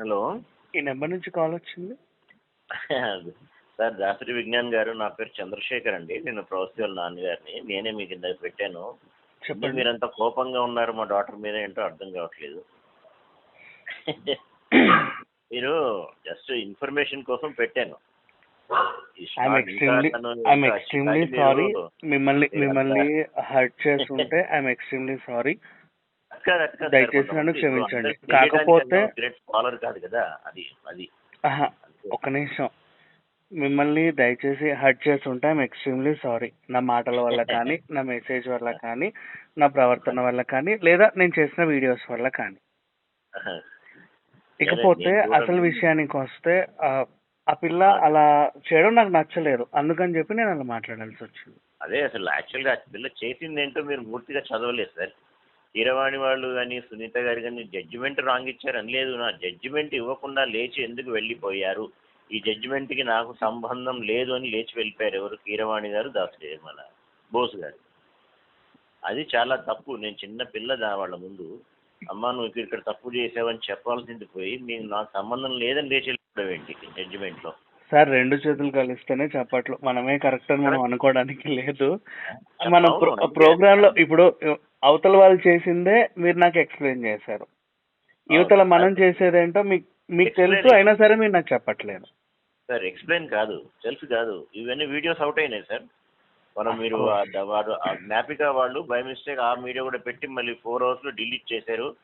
Hello. ఈ number నుంచి call వచ్చింది. సార్ దాసరి విజ్ఞాన్ గారు నా పేరు చంద్రశేఖర్ అండి. నేను ప్రవస్తి వాళ్ళ నాన్నగారిని. నేనే మీకు ఇందాక పెట్టాను. చెప్పండి. మీరంత కోపంగా ఉన్నారు మా డాటర్ మీద? ఏంటో అర్థం కావట్లేదు. మీరు జస్ట్ ఇన్ఫర్మేషన్ కోసం పెట్టాను. మిమ్మల్ని మిమ్మల్ని హర్ట్ చేస్తుంటే ఐఎమ్ ఎక్స్ట్రీమ్లీ సారీ కాదు, అది కాదు దయచేసి నన్ను క్షమించండి. కాకపోతే- గ్రేట్ స్కాలర్ కాదు కదా అది అది. ఒక్క నిమిషం. మిమ్మల్ని దయచేసి హర్ట్ చేస్తుంటే ఐఎమ్ ఎక్స్ట్రీమ్లీ సారీ. నా మాటల వల్ల కానీ నా మెసేజ్ వల్ల కానీ నా ప్రవర్తన వల్ల కానీ లేదా నేను చేసిన వీడియోస్ వల్ల కానీ. ఇకపోతే అసలు విషయానికి వస్తే ఆ, పిల్ల అలా చేయడం నాకు నచ్చలేదు. అందుకని చెప్పి నేను అలా మాట్లాడాల్సి వచ్చింది. అదే అసలు యాక్చువల్గా పిల్ల చేసింది ఏంటో మీరు పూర్తిగా చదవలేదు సార్. కీరవాణి వాళ్ళు కానీ సునీత గారు కానీ జడ్జిమెంట్ రాంగ్ ఇచ్చారు లేదు. నా జడ్జిమెంట్ ఇవ్వకుండా లేచి ఎందుకు వెళ్ళిపోయారు? ఈ జడ్జిమెంట్కి నాకు సంబంధం లేదు అని లేచి వెళ్ళిపోయారు ఎవరు? కీరవాణి గారు దాసు మన బోస్ గారు. అది చాలా తప్పు. నేను చిన్న పిల్ల దా వాళ్ళ ముందు. అమ్మ నువ్వు ఇక్కడ ఇక్కడ తప్పు చేసావని చెప్పాల్సింది పోయి మీకు నాకు సంబంధం లేదని లేచి వెళ్ళిపోవడం ఏంటి జడ్జిమెంట్లో సార్ రెండు చేతులు కలిస్తేనే చెప్పట్లు. మనమే కరెక్ట్ అని మనం అనుకోవడానికి లేదు. మన ప్రోగ్రామ్లో ఇప్పుడు అవతల వాళ్ళు చేసిందే మీరు నాకు ఎక్స్ప్లెయిన్ చేశారు. యువతల మనం చేసేదేంటో మీకు మీకు తెలుసు. అయినా సరే మీరు నాకు చెప్పట్లేదు. సార్ ఎక్స్ప్లెయిన్ కాదు. సెల్ఫ్ కాదు. ఇవన్నీ వీడియోస్ అవుట్ అయినాయి సార్. మనం మీరు ఆ జ్ఞాపిక వాళ్ళు బై మిస్టేక్ ఆ వీడియో కూడా పెట్టి మళ్ళీ ఫోర్ అవర్స్లో డిలీట్ చేశారు.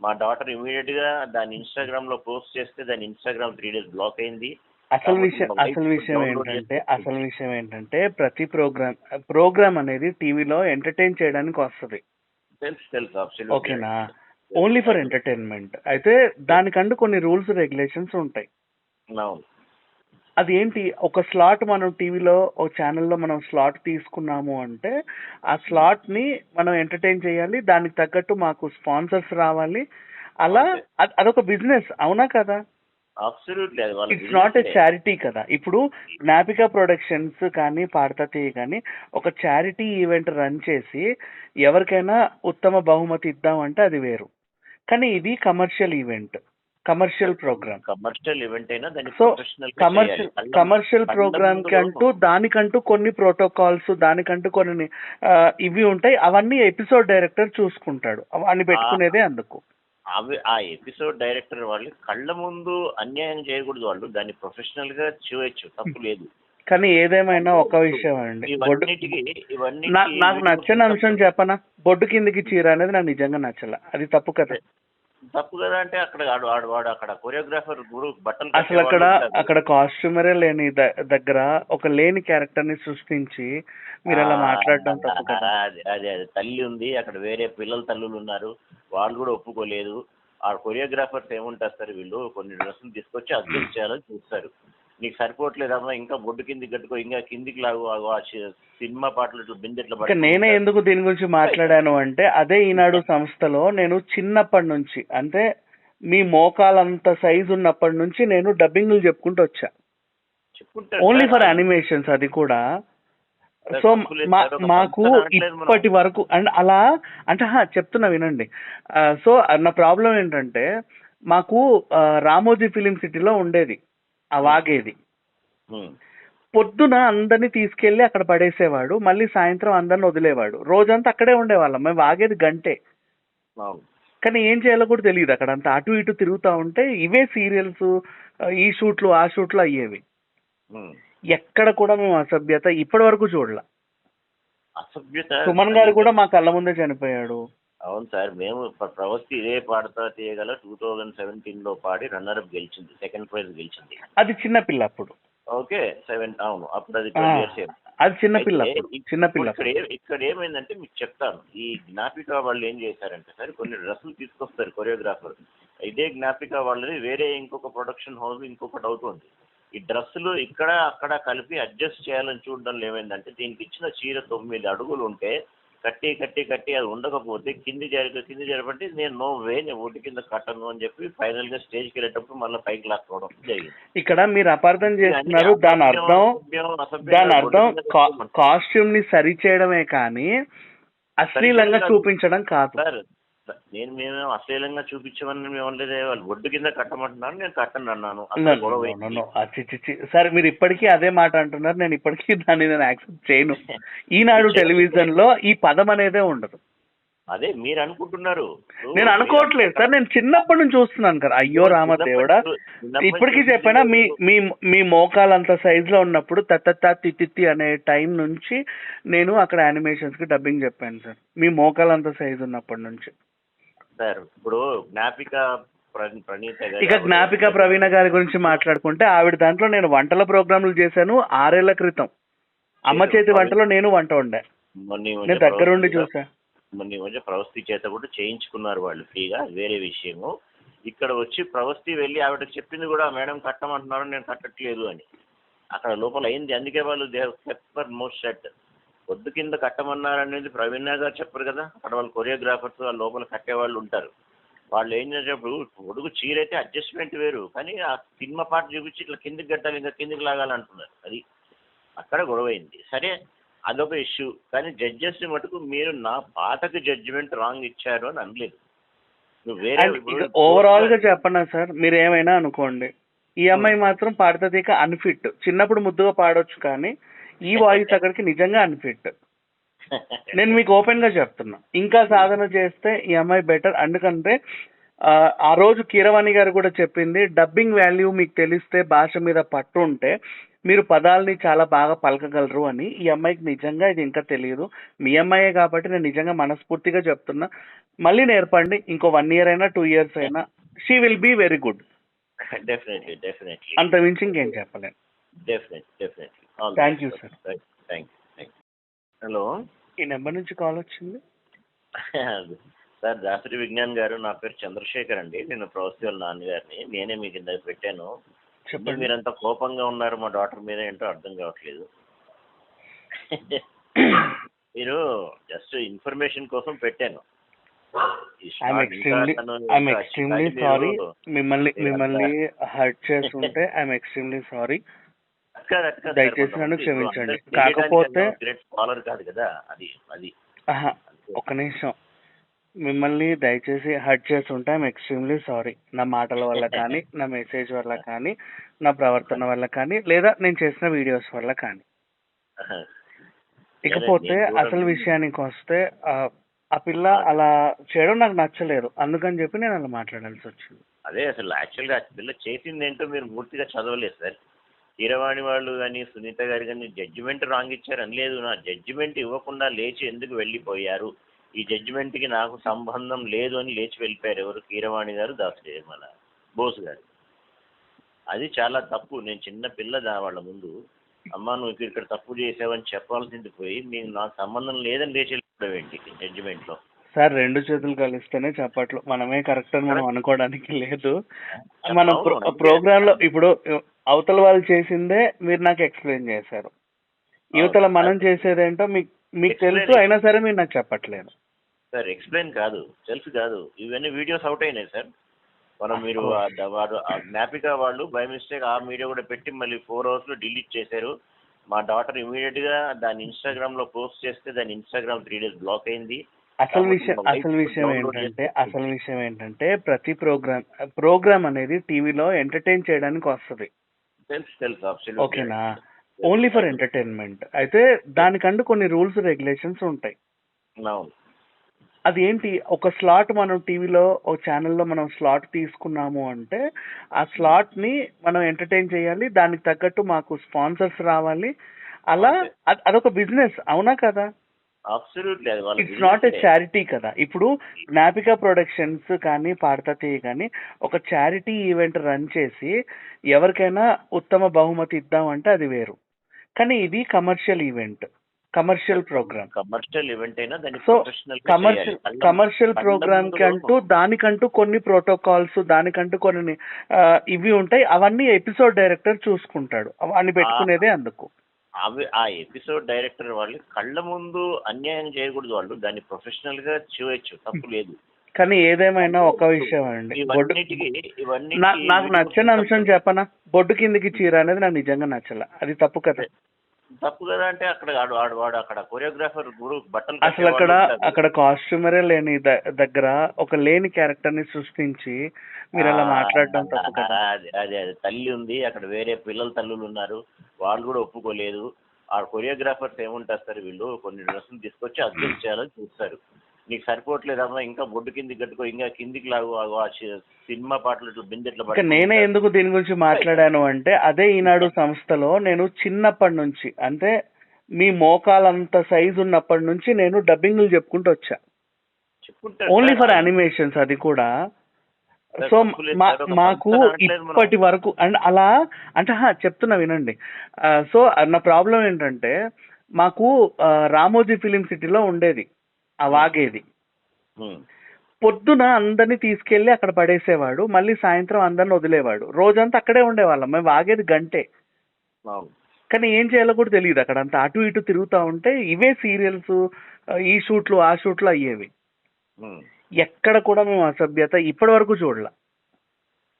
మా డాటర్ ఇమీడియట్గా దాన్ని ఇన్స్టాగ్రామ్లో పోస్ట్ చేస్తే దాని ఇన్స్టాగ్రామ్ త్రీ డేస్ బ్లాక్ అయింది. అసలు విషయం అసలు విషయం ఏంటంటే. అసలు విషయం ఏంటంటే ప్రతి ప్రోగ్రామ్ ప్రోగ్రామ్ అనేది టీవీలో ఎంటర్టైన్ చేయడానికి వస్తుంది. తెలుసు తెలుసు. Absolutely. ఓకేనా? ఓన్లీ ఫర్ ఎంటర్టైన్మెంట్ అయితే దానికంటూ కొన్ని రూల్స్ రెగ్యులేషన్స్ ఉంటాయి. అవును. అది ఏంటి? ఒక స్లాట్ మనం టీవీలో ఒక ఛానల్లో మనం స్లాట్ తీసుకున్నాము అంటే ఆ స్లాట్ని మనం ఎంటర్టైన్ చేయాలి. దానికి తగ్గట్టు మాకు స్పాన్సర్స్ రావాలి. అలా అద్- అదొక బిజినెస్ అవునా కదా? It's not a. చారిటీ కదా. ఇప్పుడు జ్ఞాపిక ప్రొడక్షన్స్ కానీ పాడతీ కానీ ఒక చారిటీ ఈవెంట్ రన్ చేసి ఎవరికైనా ఉత్తమ బహుమతి ఇద్దామంటే అది వేరు. కానీ ఇది commercial event commercial programme commercial event అయినా సో కమర్షియల్ కమర్షియల్ ప్రోగ్రామ్కి అంటూ దానికంటూ కొన్ని ప్రోటోకాల్స్ దానికంటూ కొన్ని ఇవి ఉంటాయి. అవన్నీ ఎపిసోడ్ డైరెక్టర్ చూసుకుంటాడు. అవన్నీ పెట్టుకునేదే అందుకు. అవి ఆ ఎపిసోడ్ డైరెక్టర్ వాళ్ళు కళ్ళ ముందు అన్యాయం చేయకూడదు వాళ్ళు. దాన్ని ప్రొఫెషనల్గా చేయొచ్చు. తప్పు లేదు. కానీ ఏదేమైనా ఒక విషయం అండి. నాకు నచ్చని అంశం చెప్పనా? బొడ్డు కిందికి చీర అనేది నాకు నిజంగా నచ్చల. అది తప్పు కదా. తప్పు కదా అంటే అక్కడ వాడు వాడు వాడు అక్కడ కొరియోగ్రాఫర్ గురు బట్టలు అసలు అక్కడ. అక్కడ కాస్ట్యూమరే లేని దగ్గర ఒక లేని క్యారెక్టర్ని సృష్టించి మీరు అలా మాట్లాడడం తప్పు కదా. అదే అదే అదే. తల్లి ఉంది అక్కడ వేరే పిల్లల తల్లులు ఉన్నారు. వాళ్ళు కూడా ఒప్పుకోలేదు. ఆ కొరియోగ్రాఫర్స్ ఏముంటారు సార్ వీళ్ళు? కొన్ని డ్రెస్సులు తీసుకొచ్చి అడ్జస్ట్ చేయాలని చూస్తారు. నీకు సరిపోవట్లేదమ్మా ఇంకా బొడ్డు కిందికి కట్టుకో ఇంకా కిందికి లాగు ఆ- సినిమా పాటలు ఇట్లా బిందెట్లా ఇక నేనే ఎందుకు దీని గురించి మాట్లాడాను అంటే అదే ఈనాడు సంస్థలో నేను చిన్నప్పటి నుంచి అంటే మీ మోకాలంత సైజు ఉన్నప్పటి నుంచి నేను డబ్బింగ్లు చెప్పుకుంటూ వచ్చా. ఓన్లీ. ఫర్ అనిమేషన్స్ అది కూడా. సో మా మాకు. ఇప్పటి వరకు అండ్ అలా అంటే హా, చెప్తున్నా వినండి. సో నా ప్రాబ్లం ఏంటంటే మాకు రామోజీ ఫిలిం సిటీలో ఉండేది. ఆ వాగేది. పొద్దున అందరినీ తీసుకెళ్ళి అక్కడ పడేసేవాడు మళ్ళీ సాయంత్రం అందరిని వదిలేవాడు. రోజంతా అక్కడే ఉండేవాళ్ళం మేము వాగేది గంటే. కానీ ఏం చేయాలో కూడా తెలియదు అక్కడ. అంతా అటు ఇటు తిరుగుతా ఉంటే ఇవే సీరియల్స్ ఈ షూట్లు ఆ షూట్లు అయ్యేవి. ఎక్కడ కూడా మేము అసభ్యత ఇప్పటి వరకు చూడలే. అసభ్యత సుమన్ గారు కూడా మా కళ్ళ ముందే చనిపోయాడు. అవును సార్ మేము ప్ర- ప్రవస్తి ఇదే పాడతా తీయగల టూ థౌజండ్ సెవెంటీన్లో పాడి రన్నర్ అప్ గెలిచింది సెకండ్ ప్రైజ్ గెలిచింది. అది చిన్న పిల్ల అప్పుడు ఓకే సెవెన్ అవును అప్పుడు అది అది చిన్న పిల్ల చిన్న పిల్ల ఇక్కడ ఏమైందంటే మీకు చెప్తాను ఈ జ్ఞాపిక వాళ్ళు ఏం చేశారంటే సార్ కొన్ని డ్రెస్సులు తీసుకొస్తారు కొరియోగ్రాఫర్ ఇదే జ్ఞాపిక వాళ్ళది వేరే ఇంకొక ప్రొడక్షన్ హౌస్ ఇంకొకటి అవుతుంది. ఈ డ్రెస్సులు ఇక్కడ అక్కడ కలిపి అడ్జస్ట్ చేయాలని చూడడంలో ఏమైందంటే దీనికి ఇచ్చిన చీర తొమ్మిది అడుగులు ఉంటే కట్టి కట్టి కట్టి అది ఉండకపోతే కింది జరి కింది జరపంటే నేను నో వే నేను ఒడ్డు కింద కట్టను అని చెప్పి ఫైనల్గా స్టేజ్కి వెళ్ళేటప్పుడు మళ్ళీ పైకి లాక్కోవడం జరిగింది. ఇక్కడ మీరు అపార్థం చేస్తున్నారు దాని అర్థం దాని అర్థం కాస్ట్యూమ్ని సరి చేయడమే కానీ అశ్లీలంగా చూపించడం కాదు. సార్ నేను మేము అశ్లీలంగా చూపించమని మేము వాళ్ళు ఒడ్డు కింద కట్టమంటున్నారు నేను కట్టను అన్నాను. సరే మీరు ఇప్పటికీ అదే మాట అంటున్నారు. నేను ఇప్పటికీ దాన్ని నేను యాక్సెప్ట్ చేయను. ఈనాడు టెలివిజన్లో ఈ పదం అనేదే ఉండదు. అదే మీరు అనుకుంటున్నారు. నేను అనుకోవట్లేదు. సార్ నేను చిన్నప్పటి నుంచి చూస్తున్నాను కదా. అయ్యో రామ దేవుడా. ఇప్పటికీ చెప్పానా? మీ మీ మీ మోకాలంత సైజ్లో ఉన్నప్పుడు తత్తత్త తిత్తి అనే టైం నుంచి నేను అక్కడ యానిమేషన్స్కి డబ్బింగ్ చెప్పాను సార్. మీ మోకాలంత సైజ్ ఉన్నప్పటి నుంచి. సార్ ఇప్పుడు జ్ఞాపిక ప్రణీత ఇక జ్ఞాపిక ప్రవీణ గారి గురించి మాట్లాడుకుంటే ఆవిడ దాంట్లో నేను వంటల ప్రోగ్రాంలు చేశాను ఆరేళ్ళ క్రితం. అమ్మ చేతి వంటలో నేను వంట మధ్య నేను దగ్గరుండి చూసా. మొన్న ప్రవస్తి చేత కూడా చేయించుకున్నారు వాళ్ళు ఫ్రీగా వేరే విషయము. ఇక్కడ వచ్చి ప్రవస్తి వెళ్ళి ఆవిడకి చెప్పింది కూడా మేడం కట్టమంటున్నారు నేను కట్టట్లేదు అని. అక్కడ లోపల అయింది. అందుకే వాళ్ళు దే పెప్పర్ మోస్ట్ షర్ట్ పొద్దు కింద కట్టమన్నారు అనేది ప్రవీణ గారు చెప్పరు కదా. అక్కడ వాళ్ళు కొరియోగ్రాఫర్స్ వాళ్ళ లోపల కట్టే వాళ్ళు ఉంటారు. వాళ్ళు ఏం చేసేటప్పుడు పొడుగు చీర అయితే అడ్జస్ట్మెంట్ వేరు. కానీ ఆ సినిమా పాట చూపించి ఇట్లా కిందికి కట్టాలి ఇంకా కిందికి లాగాలంటున్నారు. అది అక్కడ గొడవ అయింది సరే అదొక ఇష్యూ కానీ జడ్జెస్ మటుకు మీరు నా పాటకు జడ్జిమెంట్ రాంగ్ ఇచ్చారు అని అనలేదు. వేరే ఓవరాల్గా చెప్పనా సార్? మీరు ఏమైనా అనుకోండి. ఈ అమ్మాయి మాత్రం పాడుతుంది ఇక అన్ఫిట్ చిన్నప్పుడు ముద్దుగా పాడొచ్చు కానీ ఈ వాయిస్ అక్కడికి నిజంగా అన్ఫిట్. నేను మీకు ఓపెన్గా చెప్తున్నా. ఇంకా సాధన చేస్తే ఈ అమ్మాయి బెటర్ ఎందుకంటే ఆ, రోజు కీరవాణి గారు కూడా చెప్పింది డబ్బింగ్ వాల్యూ మీకు తెలిస్తే భాష మీద పట్టు ఉంటే మీరు పదాలని చాలా బాగా పలకగలరు అని. ఈ అమ్మాయికి నిజంగా ఇది ఇంకా తెలియదు. మీ అమ్మాయే కాబట్టి నేను నిజంగా మనస్ఫూర్తిగా చెప్తున్నా. మళ్ళీ నేర్పండి. ఇంకో వన్ ఇయర్ అయినా టూ ఇయర్స్ అయినా she will be very good definitely definitely అంత మించి ఇంకేం చెప్పలేను. Definite definitely Thank you, sir. Thank you thank you hello ఈ నెంబర్ నుంచి కాల్ వచ్చింది. సార్ దాసరి విజ్ఞాన్ గారు నా పేరు చంద్రశేఖర్ అండి. నేను వాళ్ళ నాన్నగారిని. నేనే మీకు ఇందాక పెట్టాను. చెప్పండి. మీరంతా కోపంగా ఉన్నారు మా డాటర్ మీద ఏంటో అర్థం కావట్లేదు. మీరు జస్ట్ ఇన్ఫర్మేషన్ కోసం పెట్టాను. సారీ మిమ్మల్ని మిమ్మల్ని హర్ట్ చేసి ఉంటే ఐఎమ్ ఎక్స్ట్రీమ్లీ సారీ సార్ దయచేసి నన్ను క్షమించండి. కాకపోతే- స్కాలర్ కాదు కదా అది అది. ఒక్క నిమిషం. మిమ్మల్ని దయచేసి హర్ట్ చేసి ఉంటే ఐఎమ్ ఎక్స్ట్రీమ్లీ సారీ. నా మాటల వల్ల కానీ నా మెసేజ్ వల్ల కానీ నా ప్రవర్తన వల్ల కానీ లేదా నేను చేసిన వీడియోస్ వల్ల కానీ. ఇకపోతే అసలు విషయానికి వస్తే ఆ, పిల్ల అలా చేయడం నాకు నచ్చలేదు. అందుకని చెప్పి నేను అలా మాట్లాడాల్సి వచ్చింది. అదే అసలు యాక్చువల్గా పిల్ల చేసింది ఏంటో మీరు పూర్తిగా చదవలేదు సార్. కీరవాణి వాళ్ళు కానీ సునీత గారు కానీ జడ్జిమెంట్ రాంగ్ ఇచ్చారు లేదు. నా జడ్జిమెంట్ ఇవ్వకుండా లేచి ఎందుకు వెళ్ళిపోయారు? ఈ జడ్జిమెంట్కి నాకు సంబంధం లేదు అని లేచి వెళ్ళిపోయారు ఎవరు? కీరవాణి గారు దాసు మన బోస్ గారు. అది చాలా తప్పు. నేను చిన్న పిల్ల దా వాళ్ళ ముందు. అమ్మా నువ్వు ఇక్కడ ఇక్కడ తప్పు చేసావని చెప్పాల్సింది పోయి మీకు నాకు సంబంధం లేదని లేచి వెళ్ళిపోవడం ఏంటి జడ్జిమెంట్లో సార్ రెండు చేతులు కలిస్తేనే చెప్పట్లు. మనమే కరెక్ట్ అని మనం అనుకోవడానికి లేదు. మన. ప్రోగ్రామ్లో ఇప్పుడు అవతల వాళ్ళు చేసిందే మీరు నాకు ఎక్స్ప్లెయిన్ చేశారు. యువతల మనం చేసేదేంటో మీకు మీకు తెలుసు. అయినా సరే మీరు నాకు చెప్పట్లేదు. సార్ ఎక్స్ప్లెయిన్ కాదు. సెల్ఫ్ కాదు. ఇవన్నీ వీడియోస్ అవుట్ అయినాయి సార్. మనం మీరు వాడు జ్ఞాపిక వాళ్ళు బై మిస్టేక్ ఆ వీడియో కూడా పెట్టి మళ్ళీ ఫోర్ అవర్స్లో డిలీట్ చేశారు. మా డాటర్ ఇమీడియట్గా దాన్ని ఇన్స్టాగ్రామ్లో పోస్ట్ చేస్తే దాని ఇన్స్టాగ్రామ్ త్రీ డేస్ బ్లాక్ అయింది. అసలు విషయం అసలు విషయం ఏంటంటే. అసలు విషయం ఏంటంటే ప్రతి ప్రోగ్రామ్ ప్రోగ్రామ్ అనేది టీవీలో ఎంటర్టైన్ చేయడానికి వస్తుంది. తెలుసు తెలుసు. ఓకేనా? ఓన్లీ ఫర్ ఎంటర్టైన్మెంట్ అయితే దానికంటూ కొన్ని రూల్స్ రెగ్యులేషన్స్ ఉంటాయి. అవును. అది ఏంటి? ఒక స్లాట్ మనం టీవీలో ఒక ఛానల్లో మనం స్లాట్ తీసుకున్నాము అంటే ఆ స్లాట్ని మనం ఎంటర్టైన్ చేయాలి. దానికి తగ్గట్టు మాకు స్పాన్సర్స్ రావాలి. అలా అద్- అదొక బిజినెస్ అవునా కదా? It's not a. చారిటీ కదా. ఇప్పుడు జ్ఞాపిక ప్రొడక్షన్స్ కానీ పాడతీ కానీ ఒక చారిటీ ఈవెంట్ రన్ చేసి ఎవరికైనా ఉత్తమ బహుమతి ఇద్దామంటే అది వేరు. కానీ ఇది commercial event commercial programme commercial event అయినా సో కమర్షియల్ కమర్షియల్ ప్రోగ్రామ్కి అంటూ దానికంటూ కొన్ని ప్రోటోకాల్స్ దానికంటూ కొన్ని ఇవి ఉంటాయి. అవన్నీ ఎపిసోడ్ డైరెక్టర్ చూసుకుంటాడు. అవన్నీ పెట్టుకునేదే అందుకు. అవి ఆ ఎపిసోడ్ డైరెక్టర్ వాళ్ళు కళ్ళ ముందు అన్యాయం చేయకూడదు వాళ్ళు. దాన్ని ప్రొఫెషనల్గా చేయొచ్చు. తప్పు లేదు. కానీ ఏదేమైనా ఒక విషయం అండి. నాకు నచ్చని అంశం చెప్పనా? బొడ్డు కిందికి చీర అనేది నాకు నిజంగా నచ్చల. అది తప్పు కదా. తప్పు కదా అంటే అక్కడ వాడు వాడు వాడు అక్కడ కొరియోగ్రాఫర్ గురు బట్టలు అసలు అక్కడ. అక్కడ కాస్ట్యూమరే లేని దగ్గర ఒక లేని క్యారెక్టర్ని సృష్టించి మీరు అలా మాట్లాడడం తప్పు కదా. అదే అదే అదే. తల్లి ఉంది అక్కడ వేరే పిల్లల తల్లులు ఉన్నారు. వాళ్ళు కూడా ఒప్పుకోలేదు. ఆ కొరియోగ్రాఫర్స్ ఏముంటారు సార్ వీళ్ళు? కొన్ని డ్రెస్సులు తీసుకొచ్చి అడ్జస్ట్ చేయాలని చూస్తారు. నీకు సరిపోవట్లేదమ్మా ఇంకా బొడ్డు కిందికి కట్టుకో ఇంకా కిందికి లాగు ఆ సినిమా పాటలు ఇట్లా బిందెట్లా నేనే ఎందుకు దీని గురించి మాట్లాడాను అంటే అదే ఈనాడు సంస్థలో నేను చిన్నప్పటి నుంచి అంటే మీ మోకాలంత సైజు ఉన్నప్పటి నుంచి నేను డబ్బింగ్లు చెప్పుకుంటూ వచ్చా. ఓన్లీ. ఫర్ అనిమేషన్స్ అది కూడా. సో మాకు. ఇప్పటి వరకు అండ్ అలా అంటే హా, చెప్తున్నా వినండి. సో నా ప్రాబ్లం ఏంటంటే మాకు రామోజీ ఫిలిం సిటీలో ఉండేది. ఆ వాగేది. పొద్దున అందరినీ తీసుకెళ్ళి అక్కడ పడేసేవాడు మళ్ళీ సాయంత్రం అందరిని వదిలేవాడు. రోజంతా అక్కడే ఉండేవాళ్ళం మేము వాగేది గంటే. కానీ ఏం చేయాలో కూడా తెలియదు అక్కడ. అంతా అటు ఇటు తిరుగుతూ ఉంటే ఇవే సీరియల్స్ ఈ షూట్లు ఆ షూట్లు అయ్యేవి. ఎక్కడ కూడా మేము అసభ్యత ఇప్పటి వరకు చూడలే.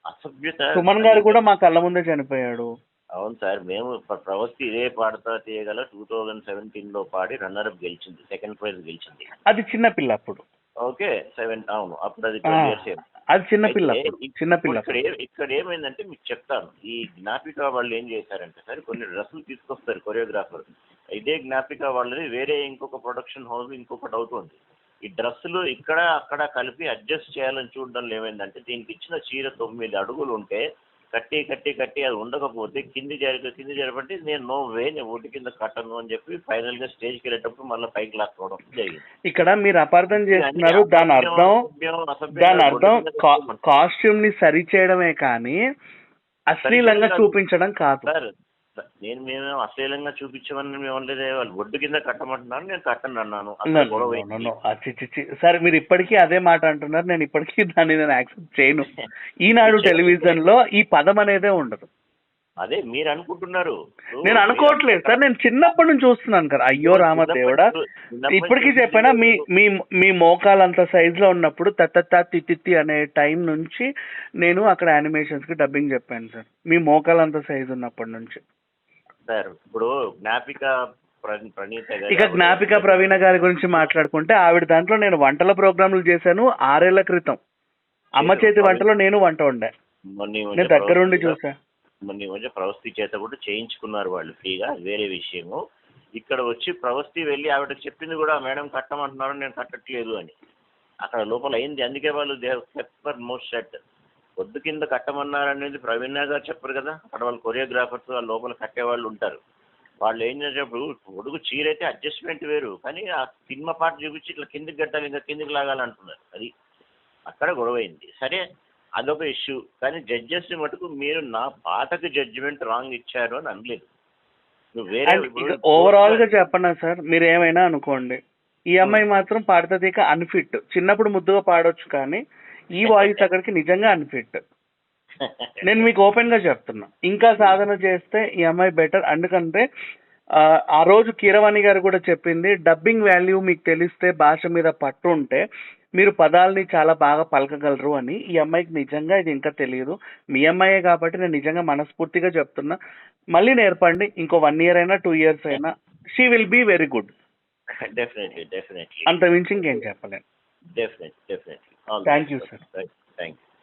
అసభ్యత సుమన్ గారు కూడా మా కళ్ళ ముందే చనిపోయాడు. అవును సార్ మేము ప్ర- ప్రవస్తి ఇదే పాడతా తీయగల టూ థౌజండ్ సెవెంటీన్లో పాడి రన్నర్ అప్ గెలిచింది సెకండ్ ప్రైజ్ గెలిచింది. అది చిన్నపిల్ల అప్పుడు. ఓకే సెవెన్ అవును అప్పుడు అది. అది చిన్నపిల్ల చిన్నపిల్ల ఇక్కడ ఏమైందంటే మీకు చెప్తాను ఈ జ్ఞాపిక వాళ్ళు ఏం చేశారంటే సార్ కొన్ని డ్రెస్సులు తీసుకొస్తారు కొరియోగ్రాఫర్. ఇదే జ్ఞాపిక వాళ్ళది వేరే ఇంకొక ప్రొడక్షన్ హౌస్ ఇంకొకటి అవుతుంది. ఈ డ్రెస్సులు ఇక్కడ అక్కడ కలిపి అడ్జస్ట్ చేయాలని చూడడంలో ఏమైందంటే దీనికి ఇచ్చిన చీర తొమ్మిది అడుగులు ఉంటే కట్టి కట్టి కట్టి అది ఉండకపోతే కింది జరి కింది జరపంటే నేను నో వే నేను ఒడ్డు కింద కట్టను అని చెప్పి ఫైనల్గా స్టేజ్కి వెళ్ళేటప్పుడు మళ్ళీ పైకి లాక్కోవడం జరిగింది ఇక్కడ మీరు అపార్థం చేస్తున్నారు దాని అర్థం దాని అర్థం. కాస్ట్యూమ్ని సరి చేయడమే కానీ అశ్లీలంగా చూపించడం కాదు నేను మేము అశ్లీలంగా చూపించమని మేము అనలేదే వాళ్ళు ఒడ్డు కింద కట్టమంటున్నాను నేను కట్టను అన్నాను. గొడవ అయింది. చి. సరే మీరు ఇప్పటికీ అదే మాట అంటున్నారు నేను ఇప్పటికీ దాన్ని నేను యాక్సెప్ట్ చేయను. ఈనాడు టెలివిజన్లో ఈ పదం అనేదే ఉండదు. అదే మీరు అనుకుంటున్నారు. నేను అనుకోవట్లేదు. సార్ నేను చిన్నప్పటి నుంచి చూస్తున్నాను కదా అయ్యో రామ దేవుడా. చిన్నప్పటి ఇప్పటికీ చెప్పినా మీ మీ మీ మోకాలంత సైజ్లో ఉన్నప్పుడు తత్తత్త తిత్తి అనే టైం నుంచి నేను అక్కడ యానిమేషన్స్కి డబ్బింగ్ చెప్పాను సార్. మీ మోకాలంత సైజ్ ఉన్నప్పటి నుంచి. సార్ ఇప్పుడు జ్ఞాపిక ప్ర- ప్రణీత గారు ఇక జ్ఞాపిక ప్రవీణ గారి గురించి మాట్లాడుకుంటే ఆవిడ దాంట్లో నేను వంటల ప్రోగ్రాంలు చేశాను ఆరేళ్ళ క్రితం. అమ్మ చేతి వంటలో నేను వంట మధ్య నేను దగ్గరుండి చూసా. మొన్న మధ్య ప్రవస్తి చేత కూడా చేయించుకున్నారు వాళ్ళు ఫ్రీగా వేరే విషయము. ఇక్కడ వచ్చి ప్రవస్తి వెళ్ళి ఆవిడ చెప్పింది కూడా మేడం కట్టమంటున్నారు నేను కట్టట్లేదు అని. అక్కడ లోపల అయింది. అందుకే వాళ్ళు దే ఫర్ మోస్ట్ షర్ట్ పొద్దు కింద కట్టమన్నారు అనేది ప్రవీణ గారు చెప్పరు కదా. అక్కడ వాళ్ళు కొరియోగ్రాఫర్స్ వాళ్ళ లోపల కట్టేవాళ్ళు ఉంటారు. వాళ్ళు ఏం చేసేటప్పుడు పొడుగు చీర అయితే అడ్జస్ట్మెంట్ వేరు. కానీ ఆ సినిమా పాట చూపించి ఇట్లా కిందికి కట్టాలి ఇంకా కిందికి లాగాలంటున్నారు. అది అక్కడ గొడవ అయింది సరే అదొక ఇష్యూ కానీ జడ్జెస్ మటుకు మీరు నా పాటకు జడ్జిమెంట్ రాంగ్ ఇచ్చారు అని అనలేదు. నువ్వు వేరే ఓవరాల్గా చెప్పనా సార్? మీరు ఏమైనా అనుకోండి. ఈ అమ్మాయి మాత్రం పాడుతుంది ఇక అన్ఫిట్ చిన్నప్పుడు ముద్దుగా పాడొచ్చు కానీ ఈ వాయిస్ అక్కడికి నిజంగా అన్ఫిట్ నేను మీకు ఓపెన్గా చెప్తున్నా. ఇంకా సాధన చేస్తే ఈ అమ్మాయి బెటర్. ఎందుకంటే ఆ, రోజు కీరవాణి గారు కూడా చెప్పింది డబ్బింగ్ వాల్యూ మీకు తెలిస్తే భాష మీద పట్టు ఉంటే మీరు పదాలని చాలా బాగా పలకగలరు అని ఈ అమ్మాయికి నిజంగా ఇది ఇంకా తెలియదు. మీ అమ్మాయే కాబట్టి నేను నిజంగా మనస్ఫూర్తిగా చెప్తున్నా. మళ్ళీ నేర్పండి. ఇంకో వన్ ఇయర్ అయినా టూ ఇయర్స్ అయినా she will be very good definitely definitely అంత మించి ఇంకేం చెప్పలేను. Definitely, definitely. All Thank you, sir. Right. Thank you.